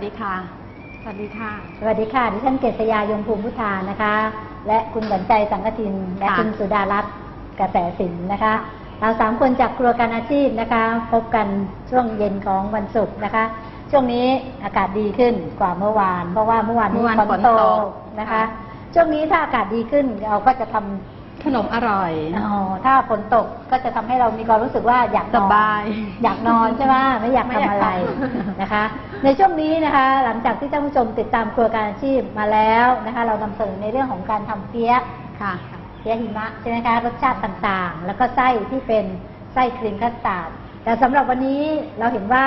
วัสดีค่ะ สวัสดีค่ะ สวัสดีค่ะ ดิฉันเกษยายงภูมิพุทธานะคะ และคุณหวันใจสังกทิน และค่ะคุณสุดารัตน์กระแสสินนะคะ เราสามคนจากครัวการอาชีพนะคะ พบกันช่วงเย็นของวันศุกร์นะคะ ช่วงนี้อากาศดีขึ้นกว่าเมื่อวาน เพราะว่าเมื่อวานนี้เมื่อวานฝนฝนตตกกนะคะค่ะช่วงนี้ถ้าอากาศดีขึ้นเราก็จะทำขนมอร่อยอ๋อถ้าฝนตกก็จะทำให้เรามีความรู้สึกว่าอยากนอนสบาย อยากนอนใช่ไหมไม่อยากไม่ทำอยากอะไรทำนะคะ ในช่วงนี้นะคะ หลังจากที่ท่านผู้ชมติดตามครัวการอาชีพมาแล้วนะคะ เรานำเสนอในเรื่องของการทำเปี๊ยะค่ะ เปี๊ยะหิมะใช่ไหมคะรสชาติต่างๆ แล้วก็ไส้ที่เป็นไส้ครีมคัสตาร์ดแต่สำหรับวันนี้เราเห็นว่า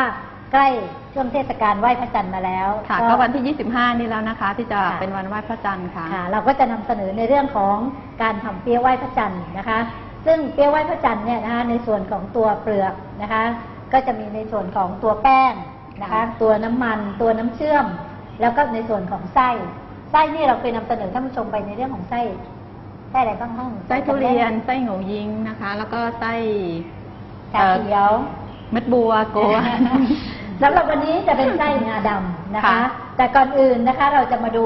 ใกล้ช่วงเทศกาลไหว้พระจันทร์มาแล้วค่ะ ก็วันที่ 25 นี้แล้วนะคะ ที่จะค่ะ เป็นวันไหว้พระจันทร์ค่ะ ค่ะเราก็จะนำเสนอในเรื่องของการทำเปี๊ยะไหว้พระจันทร์นะคะ ซึ่งเปี๊ยะไหว้พระจันทร์เนี่ยนะคะในส่วนของตัวเปลือกนะคะ ก็จะมีในส่วนของตัวแป้ง นะคะค่ะตัวน้ำมันตัวน้ำเชื่อม แล้วก็ในส่วนของไส้ไส้นี่เราเคยนำเสนอท่านผู้ชมไปในเรื่องของไส้ไส้อะไรบ้างห้องไส้ทุเรียนไส้โงยิงนะคะ แล้วก็ไส้ชาเขียวเม็ดบัวโกวา สำหรับวันนี้จะเป็นไส้งาดำนะคะค่ะแต่ก่อนอื่นนะคะเราจะมาดู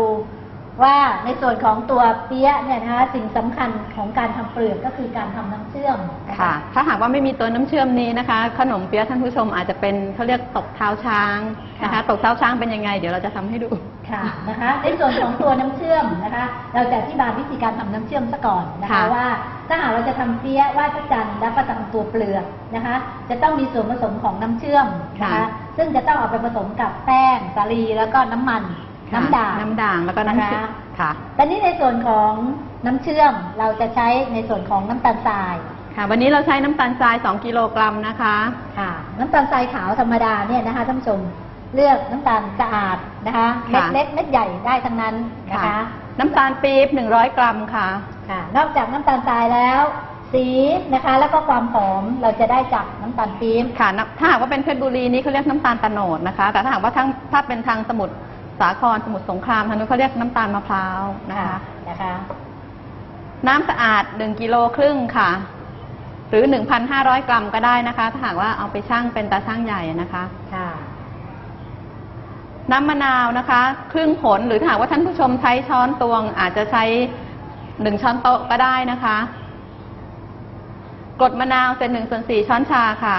ว่าในส่วนของตัวเปี๊ยะเนี่ยนะคะสิ่งสำคัญของการทำเปลือกก็คือการทำน้ำเชื่อมนค่ะ ถ้าหากว่าไม่มีตัวน้ำเชื่อมนี้นะคะ ขนมเปี๊ยะท่านผู้ชมอาจจะเป็นเขาเรียกตบเท้าช้างนะคะค่ะตบเท้าช้างเป็นยังไง เดี๋ยวเราจะทำให้ดูค่ะนะคะในส่วนของตัวน้ำเชื่อมนะคะ เราจะอธิบายวิธีการทำน้ำเชื่อมซะก่อนนะคะค่ะว่า ถ้าหากเราจะทำเปี๊ยะไหว้พระจันทร์แล้วก็ทำตัวเปลือกนะคะ จะต้องมีส่วนผสมของน้ำเชื่อมนะคะค่ะซึ่งจะต้องเอาไปผสมกับแป้งสาลีแล้วก็น้ำมัน น้ำด่างน้ำด่างแล้วก็น้ำเชื่อมนะคะค่ะแต่นี้ในส่วนของน้ำเชื่อมเราจะใช้ในส่วนของน้ำตาลทรายค่ะ วันนี้เราใช้น้ำตาลทราย 2 กิโลกรัมนะคะค่ะ น้ำตาลทรายขาวธรรมดาเนี่ยนะคะท่านผู้ชมเลือกน้ำตาลสะอาดนะคะเม็ดค่ะเล็กเม็ดใหญ่ได้ทั้งนั้นนะคะ น้ำตาลปี๊บ100 กรัมค่ะค่ะ นอกจากน้ำตาลทรายแล้ว สีนะคะ แล้วก็ความหอมเราจะได้จากน้ำตาลปี๊บค่ะน้ำถ้าหากว่าเป็นเพชรบุรีนี่เขาเรียกน้ำตาลตะโนดนะคะ แต่ถ้าหากว่าทั้งถ้าเป็นทางสมุทร สาครสมุทรสงครามทางนู้นเขาเรียกน้ำตาลมะพร้าวนะคะ นะคะ น้ำสะอาด1กิโลครึ่งค่ะ หรือ1,500กรัมก็ได้นะคะ ถ้าหากว่าเอาไปชั่งเป็นตาชั่งใหญ่นะคะค่ะน้ำมะนาวนะคะ ครึ่งผลหรือถ้าหากว่าท่านผู้ชมใช้ช้อนตวง อาจจะใช้หนึ่งช้อนโต๊ะก็ได้นะคะกรดมะนาวเป็นหนึ่งส่วนสี่ช้อนชาค่ะ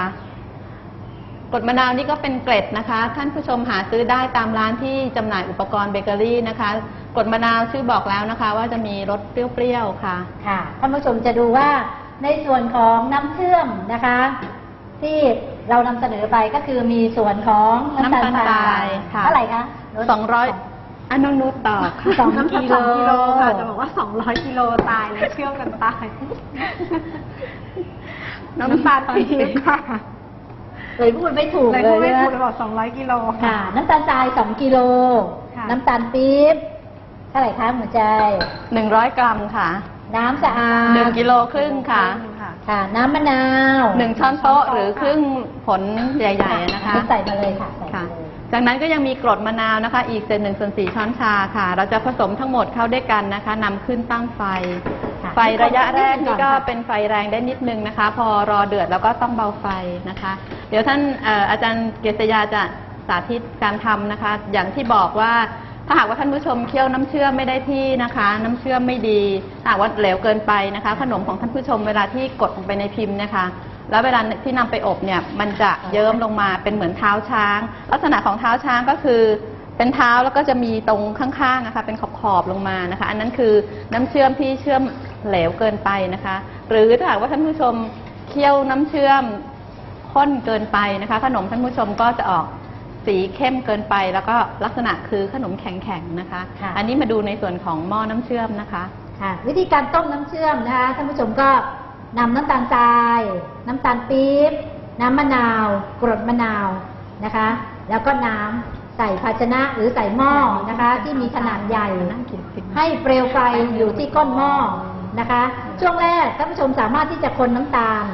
กรดมะนาวนี่ก็เป็นเกล็ดนะคะ ท่านผู้ชมหาซื้อได้ตามร้านที่จำหน่ายอุปกรณ์เบเกอรี่นะคะกรดมะนาวชื่อบอกแล้วนะคะ ว่าจะมีรสเปรี้ยวๆค่ะ ค่ะท่านผู้ชมจะดูว่าในส่วนของน้ำเชื่อมนะคะ ที่เรานำเสนอไปก็คือมีส่วนของน้ำตาลน้ำตาลทรารายยค่ะ เท่าไหร่คะสองร้อยอันนนุตต่อค่ะ สองน้ำกิกิโลโลค่ะจะบอกว่า 200 กิโลตายเลยเชื่อมกันตาย น้ำตาลปี๊บค่ะ เลยพูดไม่ถูกเลยเลพูยดไม่นะถูกเลยบอก200กิโลค่ะ น้ำตาลทรายสองกิโล ค่ะ น้ำตาลปี๊บเท่าไหร่คะหัวใจ หนึ่งร้อยกรัมค่ะน้ำสะอาดหนึ่งกิโลครึ่งค่ะค่ะ ค่ะ น้ำมะนาวหนึ่งช้อนโต๊ะหรือครึ่งผลใหญ่ๆนะคะ ใส่มาเลยค่ะใส่ค่ะมาเลย จากนั้นก็ยังมีกรดมะนาวนะคะ อีกเศษหนึ่งส่วนสี่ช้อนชาค่ะ เราจะผสมทั้งหมดเข้าด้วยกันนะคะนำขึ้นตั้งไฟ ค่ะไฟระยะแรกนี่ก็ก่อนค่ะเป็นไฟแรงได้นิดนึงนะคะ พอรอเดือดแล้วก็ต้องเบาไฟนะคะ เดี๋ยวท่านเอ่ออาจารย์เกษยาจะสาธิตการทำนะคะ อย่างที่บอกว่าถ้าหากว่าท่านผู้ชมเคี่ยวน้ำเชื่อมไม่ได้ที่นะคะ น้ำเชื่อมไม่ดีถ้าหากว่าเหลวเกินไปนะคะ ขนมของท่านผู้ชมเวลาที่กดลงไปในพิมพ์เนะคะ แล้วเวลาที่นำไปอบเนี่ยมันจะเยิ้มลงมาเป็นเหมือนเท้าช้าง ลักษณะของเท้าช้างก็คือเป็นเท้าแล้วก็จะมีตรงข้างๆนะคะเป็นขอบๆลงมานะคะ อันนั้นคือน้ำเชื่อมที่เชื่อมเหลวเกินไปนะคะ หรือถ้าหากว่าท่านผู้ชมเคี่ยวน้ำเชื่อมข้นเกินไปนะคะ ขนมท่านผู้ชมก็จะออกสีเข้มเกินไป แล้วก็ลักษณะคือขนมแข็งๆนะคะค่ะอันนี้มาดูในส่วนของหม้อน้ำเชื่อมนะคะค่ะวิธีการต้มน้ำเชื่อมนะคะท่านผู้ชมก็ นำน้ำตาลทราย น้ำตาลปี๊บ น้ำมะนาว กรดมะนาวนะคะ แล้วก็น้ำใส่ภาชนะหรือใส่หม้อนะคะ ที่มีขนาดใหญ่ ให้เปลวไฟอยู่ที่ก้นหม้อนะคะ ช่วงแรกท่านผู้ชมสามารถที่จะคนน้ำตาล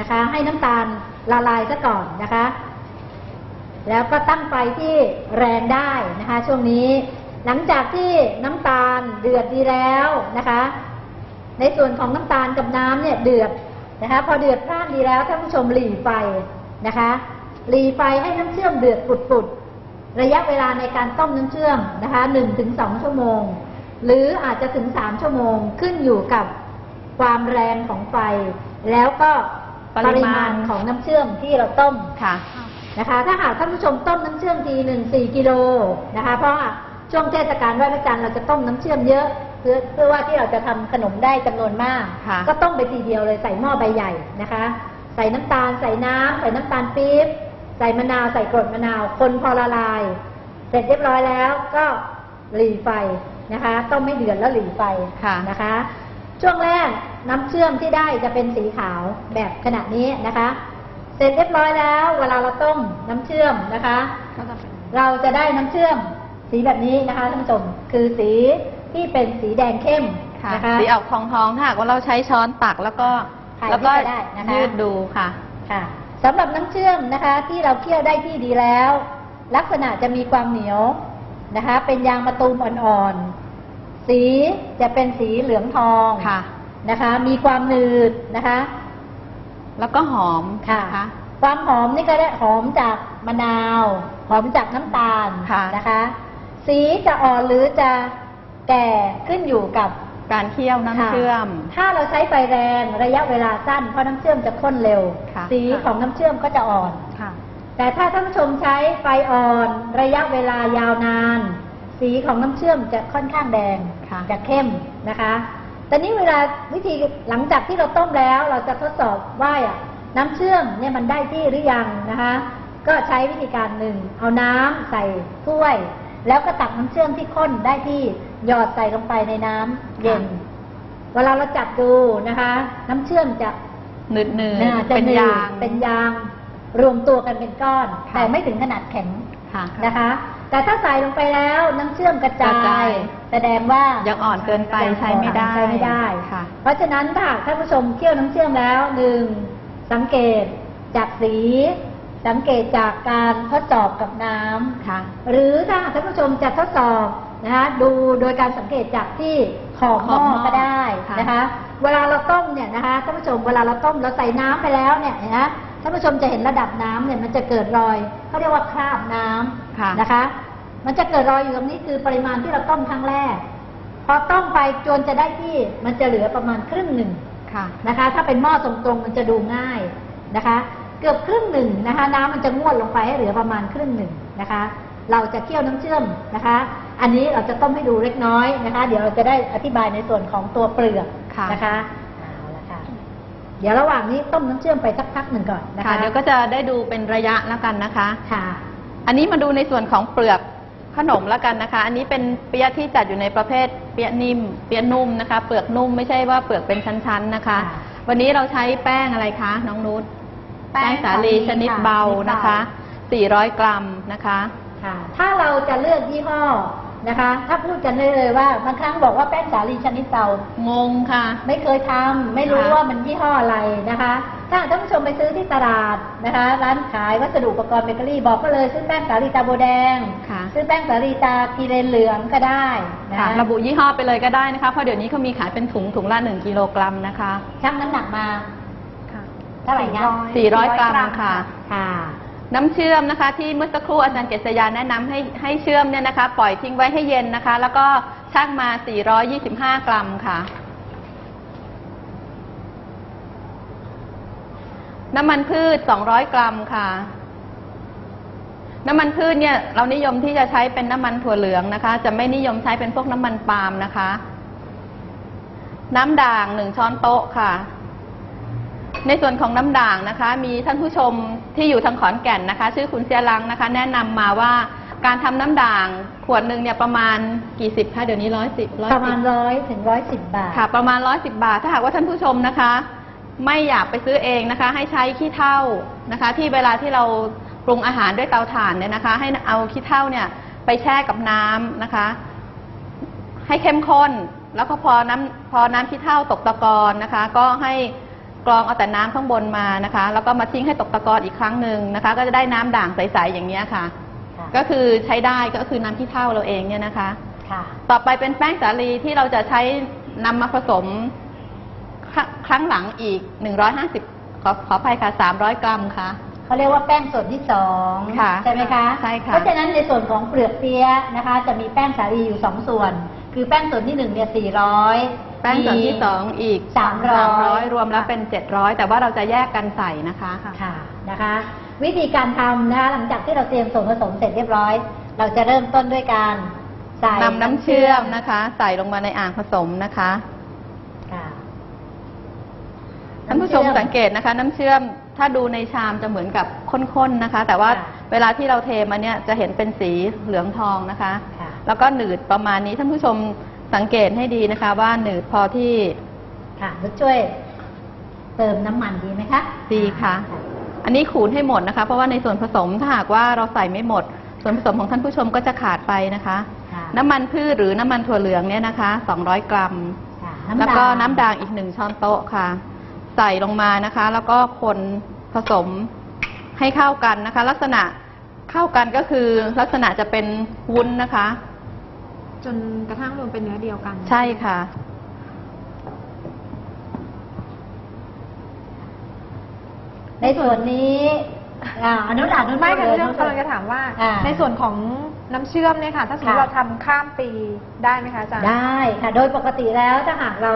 นะคะ ให้น้ำตาลละลายซะก่อนนะคะ แล้วก็ตั้งไฟที่แรงได้นะคะ ช่วงนี้ หลังจากที่น้ำตาลเดือดดีแล้วนะคะ ในส่วนของน้ำตาลกับน้ำเนี่ยเดือดนะคะ พอเดือดพล่านดีแล้วท่านผู้ชมหลีไฟนะคะหลีไฟให้น้ำเชื่อมเดือดปุดๆระยะเวลาในการต้มน้ำเชื่อมนะคะหนึ่งถึงสองชั่วโมง หรืออาจจะถึงสามชั่วโมงขึ้นอยู่กับความแรงของไฟ แล้วก็ปริมาณของน้ำเชื่อมที่เราต้มค่ะนะคะ ถ้าหากท่านผู้ชมต้มน้ำเชื่อมทีหนึ่งสี่กิโลนะคะ เพราะว่าช่วงเทศกาลไหว้พระจันทร์เราจะต้มน้ำเชื่อมเยอะ เพื่อเพื่อว่าที่เราจะทำขนมได้จำนวนมากค่ะก็ต้มไปทีเดียวเลยใส่หม้อใบใหญ่นะคะ ใส่น้ำตาล ใส่น้ำใส่น้ำตาลปี๊บใส่มะนาวใส่กรดมะนาว คนพอละลาย เสร็จเรียบร้อยแล้วก็หลีไฟนะคะต้มไม่เดือดแล้วหลีไฟค่ะนะคะ ช่วงแรกน้ำเชื่อมที่ได้จะเป็นสีขาวแบบขนาดนี้นะคะ เสร็จเรียบร้อยแล้ว เวลาเราต้มน้ำเชื่อมนะคะ เราจะได้น้ำเชื่อมสีแบบนี้นะคะท่านผู้ชมคือสี ที่เป็นสีแดงเข้มค่ะนะคะ สีออกทองทองๆถ้าหากว่าเราใช้ช้อนตักแล้วก็ถ่ายแล้วก็รูปไปได้นะคะ ยืดดูค่ะ ค่ะสำหรับน้ำเชื่อมนะคะที่เราเคี่ยวได้ที่ดีแล้ว ลักษณะจะมีความเหนียวนะคะ เป็นยางมะตูมอ่อนๆ สีจะเป็นสีเหลืองทองค่ะ นะคะ มีความหนืดนะคะ แล้วก็หอมค่ะน ความหอมนี่ก็ได้หอมจากมะนาว หอมจากน้ำตาลค่ะนะคะ สีจะอ่อนหรือจะ แก่ขึ้นอยู่กับการเคี่ยวน้ำค่ะเชื่อม ถ้าเราใช้ไฟแรงระยะเวลาสั้นเพราะน้ำเชื่อมจะข้นเร็วค่ะสีของน้ำเชื่อมก็จะอ่อนค่ะแต่ถ้าท่านผู้ชมใช้ไฟอ่อน ระยะเวลายาวนาน สีของน้ำเชื่อมจะค่อนข้างแดงค่ะจะเข้มนะคะแต่นี้เวลาวิธีหลังจากที่เราต้มแล้ว เราจะทดสอบว่าอะน้ำเชื่อมเนี่ยมันได้ที่หรือยังนะคะ ก็ใช้วิธีการหนึ่งเอาน้ำใส่ถ้วย แล้วก็ตักน้ำเชื่อมที่ข้นได้ที่หยอดใส่ลงไปในน้ำเย็น เวลาเราจับดูนะคะ น้ำเชื่อมจะหนืดหนืดน่าจะเป็นหนืดยาง เป็นยางรวมตัวกันเป็นก้อน ค่ะ แต่ไม่ถึงขนาดแข็งค่ะ นะคะ แต่ถ้าใส่ลงไปแล้วน้ำเชื่อมกระจากระจาย ย แสดงว่ายังอ่อนเกินไปยังใช้ไม่ได้ใช้ไม่ได้ ค่ะ เพราะฉะนั้นถ้าหากท่านผู้ชมเคี่ยวน้ำเชื่อมแล้วหนึ่งสังเกตจากสี สังเกตจากการทดสอบกับน้ำค่ะ หรือถ้าหากท่านผู้ชมจะทดสอบนะคะดูโดยการสังเกตจากที่ขอบหม้อขอบหม้อก็ได้ค่ะนะคะ เวลาเราต้มเนี่ยนะคะท่านผู้ชมเวลาเราต้มเราใส่น้ำไปแล้วเนี่ยนะท่านผู้ชมจะเห็นระดับน้ำเนี่ยมันจะเกิดรอยเขาเรียกว่าคราบน้ำค่ะนะคะ มันจะเกิดรอยอยู่ตรงนี้คือปริมาณที่เราต้มครั้งแรก พอต้มไปจนจะได้ที่มันจะเหลือประมาณครึ่งหนึ่งค่ะนะคะ ถ้าเป็นหม้อตรงๆมันจะดูง่ายนะคะ เกือบครึ่งหนึ่งนะคะ น้ำมันจะงวดลงไปให้เหลือประมาณครึ่งหนึ่งนะคะ เราจะเคี่ยวน้ำเชื่อมนะคะ อันนี้เราจะต้มให้ดูเล็กน้อยนะคะ เดี๋ยวเราจะได้อธิบายในส่วนของตัวเปลือกค่ะนะคะเอาละค่ะเดี๋ยวระหว่างนี้ต้มน้ำเชื่อมไปสักพักหนึ่งก่อนนะค่ะคะเดี๋ยวก็จะได้ดูเป็นระยะแล้วกันนะคะค่ะ อันนี้มาดูในส่วนของเปลือกขนมแล้วกันนะคะ อันนี้เป็นเปี๊ยะที่จัดอยู่ในประเภทเปี๊ยะนิ่ม เปี๊ยะนุ่มนะคะ เปลือกนุ่มไม่ใช่ว่าเปลือกเป็นชั้นๆนะคะค่ะวันนี้เราใช้แป้งอะไรคะน้องนุช แป้แป้งงสาลีชนิดค่ะเบาชนิดเบานนะคะ 400 กรัมนะคะค่ะถ้าเราจะเลือกยี่ห้อนะคะ ถ้าพูดกันได้เลยว่าบางครั้งบอกว่าแป้งสาลีชนิดเตางงค่ะ ไม่เคยทำไม่รู้ค่ะว่ามันยี่ห้ออะไรนะคะ ถ้าท่านผู้ชมไปซื้อที่ตลาดนะคะ ร้านขายวัสดุอุปกรณ์เบเกอรี่ บอกก็เลยซื้อแป้งสาลีตาโบแดงค่ะซื้อแป้งสาลีตากีเรนเหลืองก็ได้นะค่ะคะระบุยี่ห้อไปเลยก็ได้นะคะเพราะเดี๋ยวนี้เขามีขายเป็นถุงถุงละ1กิโลกรัมนะคะชั่งน้ำหนักมาค่ะ เท่าไหร่นะ400 กรัมค่ะ ค่ะ น้ำเชื่อมนะคะ ที่เมื่อสักครู่อาจารย์เกษยาแนะนำให้ให้เชื่อมเนี่ยนะคะ ปล่อยทิ้งไว้ให้เย็นนะคะ แล้วก็ชั่งมา 425 กรัมค่ะ น้ำมันพืช 200 กรัมค่ะ น้ำมันพืชเนี่ยเรานิยมที่จะใช้เป็นน้ำมันถั่วเหลืองนะคะ จะไม่นิยมใช้เป็นพวกน้ำมันปาล์มนะคะ น้ำด่างหนึ่งช้อนโต๊ะค่ะ ในส่วนของน้ำด่างนะคะ มีท่านผู้ชมที่อยู่ทางขอนแก่นนะคะ ชื่อคุณเสียรังนะคะ แนะนำมาว่าการทำน้ำด่างขวดหนึ่งเนี่ยประมาณกี่สิบคะเดี๋ยวนี้ร้อยสิบร้อยประมาณร้อยถึงร้อยสิบบาท ค่ะประมาณร้อยสิบาท ถ้าหากว่าท่านผู้ชมนะคะ ไม่อยากไปซื้อเองนะคะ ให้ใช้ขี้เถ้านะคะ ที่เวลาที่เราปรุงอาหารด้วยเตาถ่านเนี่ยนะคะ ให้เอาขี้เถ้าเนี่ยไปแช่กับน้ำนะคะ ให้เข้มข้น แล้วก็พอน้ำพอน้ำขี้เถ้าตกตะกอนนะคะ ก็ให้ กรองเอาแต่น้ำข้างบนมานะคะ แล้วก็มาทิ้งให้ตกตะกอนอีกครั้งหนึ่งนะคะ ก็จะได้น้ำด่างใสๆอย่างเนี้ยค่ะค่ะ ก็คือใช้ได้ก็คือน้ำขี้เถ้าเราเองเนี่ยนะคะค่ะ ต่อไปเป็นแป้งสาลีที่เราจะใช้นำมาผสมครัครั้งหลังอีก 150 ขอขออภัยค่ะ 300 กรัมค่ะเขาเรียกว่าแป้งส่วนที่สองค่ะใช่ไหมคะใช่ค่ะเพราะฉะนั้นในส่วนของเปลือกเปี๊ยะนะคะ จะมีแป้งสาลีอยู่สองส่วน คือแป้งส่วนที่หนึ่งเนี่ยสี่ร้อย แป้งส่วนที่สองอีกสามร้อยรวมแล้วเป็นเจ็ดร้อยแต่ว่าเราจะแยกกันใส่นะคะค่ะนะคะ วิธีการทำนะคะหลังจากที่เราเตรียมส่วนผสมเสร็จเรียบร้อย เราจะเริ่มต้นด้วยการใส่นำน้ำเชื่อมนะคะ ใส่ลงมาในอ่างผสมนะคะค่ะ ท่านผู้ชมสังเกตนะคะ น้ำเชื่อมถ้าดูในชามจะเหมือนกับข้นๆนะคะ แต่ว่าค่ะ เวลาที่เราเทมาเนี่ยจะเห็นเป็นสีเหลืองทองนะคะ ค่ะ แล้วก็หนืดประมาณนี้ท่านผู้ชม สังเกตให้ดีนะคะว่าหนืดพอที่ค่ะลูกช่วย เติมน้ำมันดีไหมคะดีค่ะ อันนี้ขูดให้หมดนะคะ เพราะว่าในส่วนผสมถ้าหากว่าเราใส่ไม่หมด ส่วนผสมของท่านผู้ชมก็จะขาดไปนะคะ ค่ะน้ำมันพืชหรือน้ำมันถั่วเหลืองเนี่ยนะคะ 200 กรัม ค่ะแล้วก็น้ำด่างอีกหนึ่งช้อนโต๊ะค่ะ ใส่ลงมานะคะ แล้วก็คนผสมให้เข้ากันนะคะ ลักษณะเข้ากันก็คือลักษณะจะเป็นวุ้นนะคะ จนกระทั่งรวมเป็นเนื้อเดียวกันใช่ค่ะ ในส่วนนี้อ่าอนุหลานุไม่ค่ะเลยเรื่องกำลังจะถามว่า อ่า ในส่วนของน้ำเชื่อมเนี่ยค่ะ ถ้าสมมติค่ะ เราทำข้ามปีได้ไหมคะอาจารย์ ได้ค่ะ โดยปกติแล้วถ้าหากเรา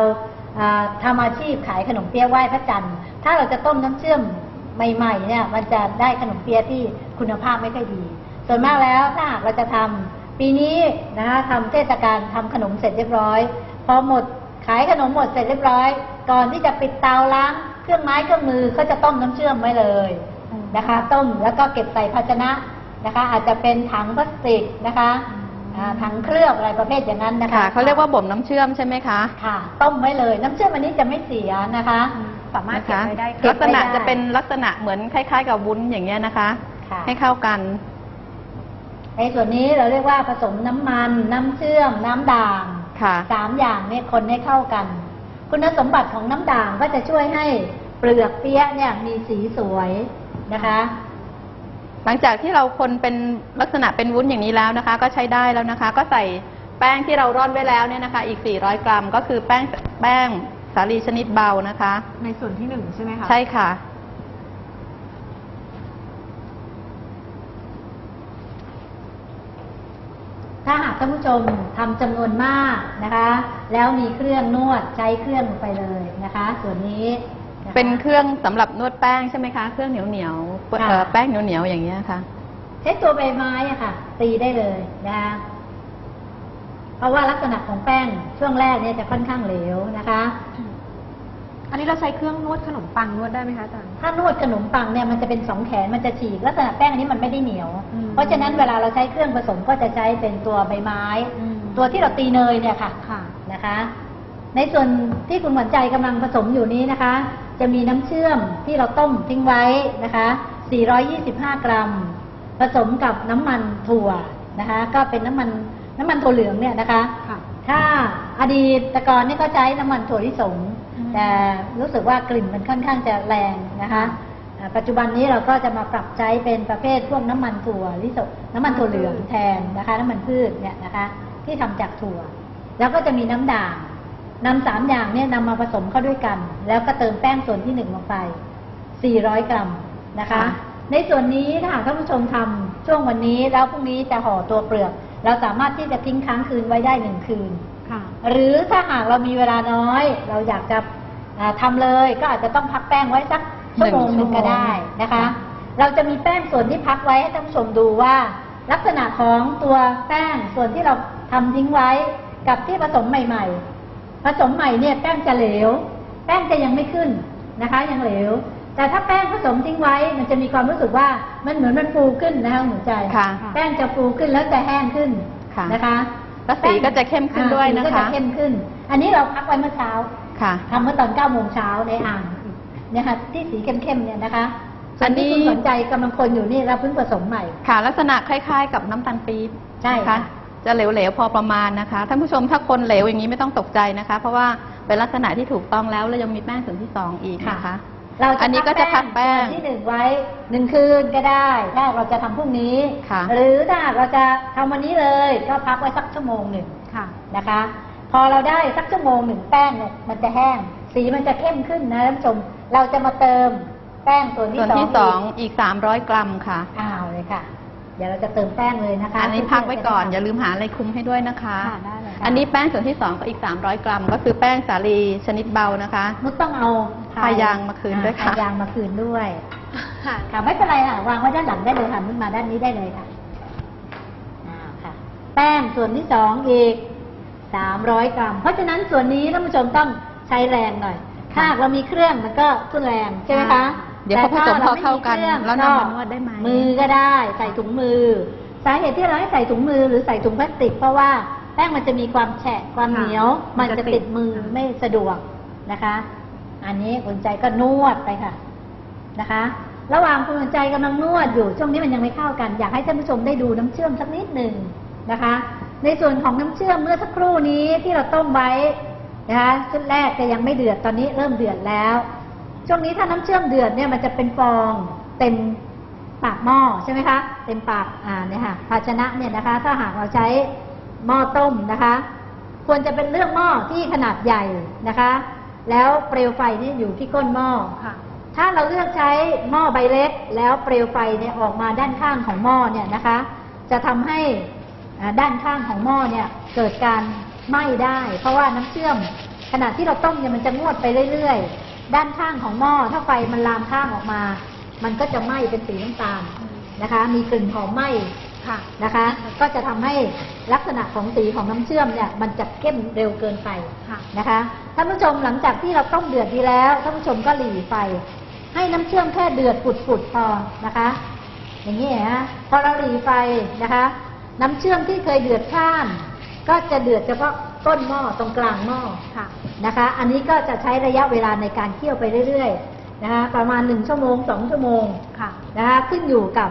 อ่าทำอาชีพขายขนมเปี๊ยะไหว้พระจันทร์ ถ้าเราจะต้มน้ำเชื่อมใหม่ ๆ เนี่ย มันจะได้ขนมเปี๊ยะที่คุณภาพไม่ค่อยดี ส่วนมากแล้วถ้าหากเราจะทำ ปีนี้นะคะทำเทศกาลทำขนมเสร็จเรียบร้อย พอหมดขายขนมหมดเสร็จเรียบร้อย ก่อนที่จะปิดเตาล้างเครื่องไม้เครื่องมือก็จะต้มน้ำเชื่อมไว้เลยอืมนะคะ ต้มแล้วก็เก็บใส่ภาชนะนะคะ อาจจะเป็นถังพลาสติกนะคะอ่าถังเคลือบอะไรประเภทอย่างนั้นนะคะค่ะเขาเรียกว่าบ่มน้ำเชื่อมใช่ไหมคะค่ะ ต้มไว้เลยน้ำเชื่อมอันนี้จะไม่เสียนะคะ สามารถเก็บไว้ได้เก็ลับกไว้ษณะได้จะเป็นลักษณะเหมือนคล้าย ๆ กับวุ้นอย่างเงี้ยนะคะค่ะให้เข้ากัน ในส่วนนี้เราเรียกว่าผสมน้ำมันน้ำเชื่อมน้ำด่างค่ะ สามอย่างเนี่ยคนให้เข้ากัน คุณสมบัติของน้ำด่างก็จะช่วยให้เปลือกเปี๊ยะเนี่ยมีสีสวยนะคะ หลังจากที่เราคนเป็นลักษณะเป็นวุ้นอย่างนี้แล้วนะคะ ก็ใช้ได้แล้วนะคะ ก็ใส่แป้งที่เราร่อนไว้แล้วเนี่ยนะคะ อีก 400 กรัมก็คือแป้งแป้งสาลีชนิดเบานะคะ ในส่วนที่หนึ่งใช่ไหมคะ ใช่ค่ะ ถ้าหากท่านผู้ชมทำจำนวนมากนะคะ แล้วมีเครื่องนวดใช้เครื่องลงไปเลยนะคะ ส่วนนี้ะะเป็นเครื่องสำหรับนวดแป้งใช่ไหมคะ เครื่องเหนียวเหนียวๆค่ะเอ่อแป้งเหนียวเหนียวๆอย่างเงี้ยค่ะ ใช้ตัวใบไม้อะค่ะ ตีได้เลยนะคะเพราะว่าลักษณะของแป้งช่วงแรกเนี่ยจะค่อนข้างเหลวนะคะ อันนี้เราใช้เครื่องนวดขนมปังนวดได้ไหมคะอาจารย์ ถ้านวดขนมปังเนี่ยมันจะเป็นสองแขนมันจะฉีกลักษณะแป้งอันนี้มันไม่ได้เหนียว อืมเพราะฉะนั้นเวลาเราใช้เครื่องผสมก็จะใช้เป็นตัวใบไม้ อืม ตัวที่เราตีเนยเนี่ยค่ะค่ะ นะคะ ในส่วนที่คุณหวานใจกำลังผสมอยู่นี้นะคะ จะมีน้ำเชื่อมที่เราต้มทิ้งไว้นะคะ 425 กรัม ผสมกับน้ำมันถั่วนะคะ ก็เป็นน้ำมันน้ำมันถั่วเหลืองเนี่ยนะคะ ค่ะ ถ้าอดีตแตกอนนี่ก็ใช้น้ำมันถั่วลิสง อืมแต่รู้สึกว่ากลิ่นมันค่อนข้างจะแรงนะคะอ่าปัจจุบันนี้เราก็จะมาปรับใช้เป็นประเภทพวกน้ำมันถั่วลิสงน้ำมันถั่วเหลืองแทนนะคะน้ำมันพืชเนี่ยนะคะที่ทำจากถั่ว แล้วก็จะมีน้ำด่างนำสามอย่างเนี่ยนำมาผสมเข้าด้วยกัน แล้วก็เติมแป้งส่วนที่หนึ่งลงไป 400 กรัมนะคะค่ะในส่วนนี้ถ้าหากท่านผู้ชมทำช่วงวันนี้แล้วพรุ่งนี้จะห่อตัวเปลือก เราสามารถที่จะทิ้งค้างคืนไว้ได้หนึ่งคืนค่ะหรือถ้าหากเรามีเวลาน้อย เราอยากจะ อ่าทำเลยก็อาจจะต้องพักแป้งไว้สักชั่วโมงหนึ่งก็ได้นะคะ เราจะมีแป้งส่วนที่พักไว้ให้ท่านผู้ชมดูว่า ลักษณะของตัวแป้งส่วนที่เราทำทิ้งไว้กับที่ผสมใหม่ ๆ ผสมใหม่เนี่ยแป้งจะเหลว แป้งจะยังไม่ขึ้นนะคะ ยังเหลว แต่ถ้าแป้งผสมทิ้งไว้ มันจะมีความรู้สึกว่ามันเหมือนมันฟูขึ้นนะคะหัวใจค่ะแป้งจะฟูขึ้นแล้วจะแห้งขึ้นค่ะนะคะแล้วสีก็จะเข้มขึ้นด้วยนะอ่าสีก็คะจะเข้มขึ้น อันนี้เราพักไว้เมื่อเช้า ค่ะ ทำเมื่อตอน9โมงเช้าในอ่างเนี่ยค่ะที่สีเข้มๆเนี่ยนะคะส่อัวนนนี้ที่คุณสนใจกำลังคนอยู่นี่เราเพิ่งผสมใหม่ ค่ะ ลักษณะคล้าย ๆ กับน้ำตาลปี๊บใช่นะค่ะคะจะเหลวๆพอประมาณนะคะท่านผู้ชมถ้าคนเหลวอย่างนี้ไม่ต้องตกใจนะคะ เพราะว่าเป็นลักษณะที่ถูกต้องแล้วแล้วยังมีแป้งส่วนที่สองอีกนะคะ เราอันนี้ก็จะพักแป้งส่วนที่หนึ่งไว้หนึ่งคืนก็ได้ถ้าเราจะทำพรุ่งนี้ค่ะหรือถ้าหากเราจะทำวันนี้เลย ก็พักไว้สักชั่วโมงหนึ่งค่ะนะคะ พอเราได้สักชั่วโมงหนึ่งแป้งเนี่ยมันจะแห้ง สีมันจะเข้มขึ้นนะท่านผู้ชม เราจะมาเติมแป้งส่วนที่ส่วนสองที่สองกอีก 300 กรัมค่ะ อ้าวเลยค่ะ เดี๋ยวเราจะเติมแป้งเลยนะคะ อันนี้พักไว้ก่อนเพื่อย่าลืมหาอะไรคลุมให้ด้วยนะคะ ค่ะได้เลยค่ะ อันนี้แป้งส่วนที่สองก็อีก 300 กรัม ก็คือแป้งสาลีชนิดเบานะคะ นุชต้องเอาพายางมาคืนด้วยค่ะ พายางมาคืนด้วย ค่ะ ค่ะไม่เป็นไรค่ะวางไว้ด้านหลังได้เลยค่ะนุชมาด้านนี้ได้เลยค่ะอ้าวค่ะ แป้งส่วนที่สองอีก สามร้อยกรัม เพราะฉะนั้นส่วนนี้ท่านผู้ชมต้องใช้แรงหน่อย ถ้าหากเรามีเครื่องมันก็ทุนแรงใช่ไหมคะเดี๋ยวพอผสมแต่ถ้พอเข้ากันรไม่มีครื่องแล้วนำมานวดได้ไหมมือก็ได้ใส่ถุงมือ สาเหตุที่เราให้ใส่ถุงมือหรือใส่ถุงพลาสติก เพราะว่าแป้งมันจะมีความแฉะความเหนียวค่ะมันมันจะจะติดติดมือค่ะไม่สะดวกนะคะ อันนี้คุณใจก็นวดไปค่ะนะคะ ระหว่างคุณใจกำลังนวดอยู่ช่วงนี้มันยังไม่เข้ากัน อยากให้ท่านผู้ชมได้ดูน้ำเชื่อมสักนิดหนึ่งนะคะ ในส่วนของน้ำเชื่อมเมื่อสักครู่นี้ที่เราต้มไว้นะคะชุดแรกจะยังไม่เดือดตอนนี้เริ่มเดือดแล้ว ช่วงนี้ถ้าน้ำเชื่อมเดือดเนี่ยมันจะเป็นฟองเต็มปากหม้อใช่ไหมคะเต็มปากอ่าเนี่ยค่ะภาชนะเนี่ยนะคะ ถ้าหากเราใช้หม้อต้มนะคะ ควรจะเป็นเรื่องหม้อที่ขนาดใหญ่นะคะ แล้วเปลวไฟนี่อยู่ที่ก้นหม้อค่ะถ้าเราเลือกใช้หม้อใบเล็ก แล้วเปลวไฟเนี่ยออกมาด้านข้างของหม้อเนี่ยนะคะ จะทำให้อ่า ด้านข้างของหม้อเนี่ยเกิดการไหม้ได้ เพราะว่าน้ำเชื่อมขณะที่เราต้มเนี่ยมันจะงวดไปเรื่อยๆ ด้านข้างของหม้อถ้าไฟมันลามข้างออกมา มันก็จะไหม้เป็นสีน้ำตาลนะคะ มีกลิ่นหอมไหม้ค่ะนะคะ ก็จะทำให้ลักษณะของสีของน้ำเชื่อมเนี่ยมันจะเข้มเร็วเกินไปค่ะนะคะท่านผู้ชมหลังจากที่เราต้มเดือดดีแล้วท่านผู้ชมก็หลีไฟ ให้น้ำเชื่อมแค่เดือดปุดๆพอนะคะ อย่างนี้ฮะพอเราหลีไฟนะคะ น้ำเชื่อมที่เคยเดือดข้าม ก็จะเดือดเฉพาะก้นหม้อตรงกลางหม้อค่ะนะคะ อันนี้ก็จะใช้ระยะเวลาในการเคี่ยวไปเรื่อยๆนะคะประมาณหนึ่งชั่วโมงสองชั่วโมงค่ะนะคะขึ้นอยู่กับ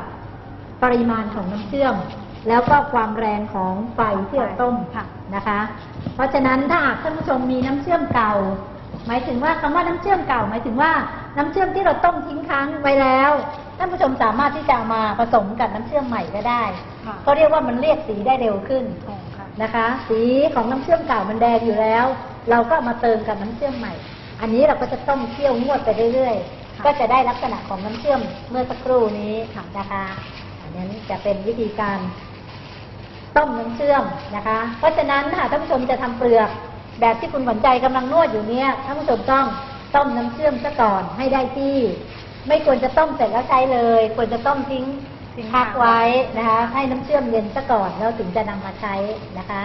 ปริมาณของน้ำเชื่อม แล้วก็ความแรงของไฟที่เราต้มค่ะนะคะ เพราะฉะนั้นถ้าหากท่านผู้ชมมีน้ำเชื่อมเก่า หมายถึงว่าคำว่าน้ำเชื่อมเก่า หมายถึงว่าน้ำเชื่อมที่เราต้มทิ้งค้างไว้แล้วท่านผู้ชมสามารถที่จะเอามาผสมกับน้ำเชื่อมใหม่ก็ได้ค่ะ ก็เรียกว่ามันเรียกสีได้เร็วขึ้นอ๋อค่ะนะคะ สีของน้ำเชื่อมเก่ามันแดงอยู่แล้ว เราก็เอามาเติมกับน้ำเชื่อมใหม่ อันนี้เราก็จะต้มเคี่ยวงวดไปเรื่อยๆค่ะก็จะได้ลักษณะของน้ำเชื่อมเมื่อสักครู่นี้ค่ะนะคะอันนี้จะเป็นวิธีการต้มน้ำเชื่อมนะคะ เพราะฉะนั้นค่ะท่านผู้ชมจะทำเปลือก แบบที่คุณหวันใจกำลังนวดอยู่เนี่ยท่านผู้ชมต้องต้มน้ำเชื่อมซะก่อนให้ได้ที่ ไม่ควรจะต้มเสร็จแล้วใช้เลย ควรจะต้มทิ้งทิ้ง พักไว้ไว้นะคะให้น้ำเชื่อมเย็นซะก่อนแล้วถึงจะนำมาใช้นะคะ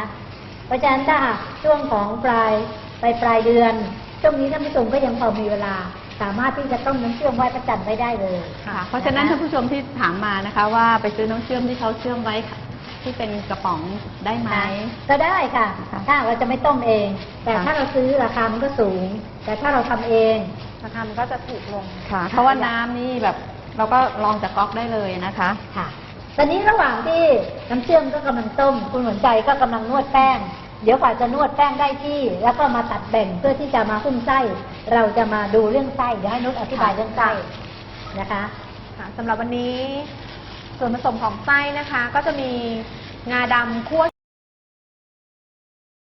เพราะฉะนั้นถ้าหากช่วงของปลายปลายปลายเดือนช่วงนี้ท่านผู้ชมก็ยังพอมีเวลา สามารถที่จะต้มน้ำเชื่อมไว้ประจันไว้ได้เลยค่ะ เพราะฉะนั้นท่านผู้ชมที่ถามมานะคะ ว่าไปซื้อน้ำเชื่อมที่เขาเชื่อมไว้ค่ะที่เป็นกระป๋องได้ไหมนะก็ได้ค่ะค่ะ ถ้าเราจะไม่ต้มเอง แต่ค่ะถ้าเราซื้อราคามันก็สูง แต่ถ้าเราทำเองราคามันก็จะถูกลงค่ะ เพราะว่าน้ำนี่แบบ เราก็ลองจากก๊อกได้เลยนะคะ ค่ะ ตอนนี้ระหว่างที่น้ำเชื่อมก็กำลังต้ม คุณหวนใจก็กำลังนวดแป้ง เดี๋ยวกว่าจะนวดแป้งได้ที่ แล้วก็มาตัดแบ่งเพื่อที่จะมาหุ้มไส้ เราจะมาดูเรื่องไส้เดี๋ยวให้นุชอธิบายเรื่องไส้นะคะค่ะสำหรับวันนี้ส่วนผสมของไส้นะคะ ก็จะมีงาดำคั่ว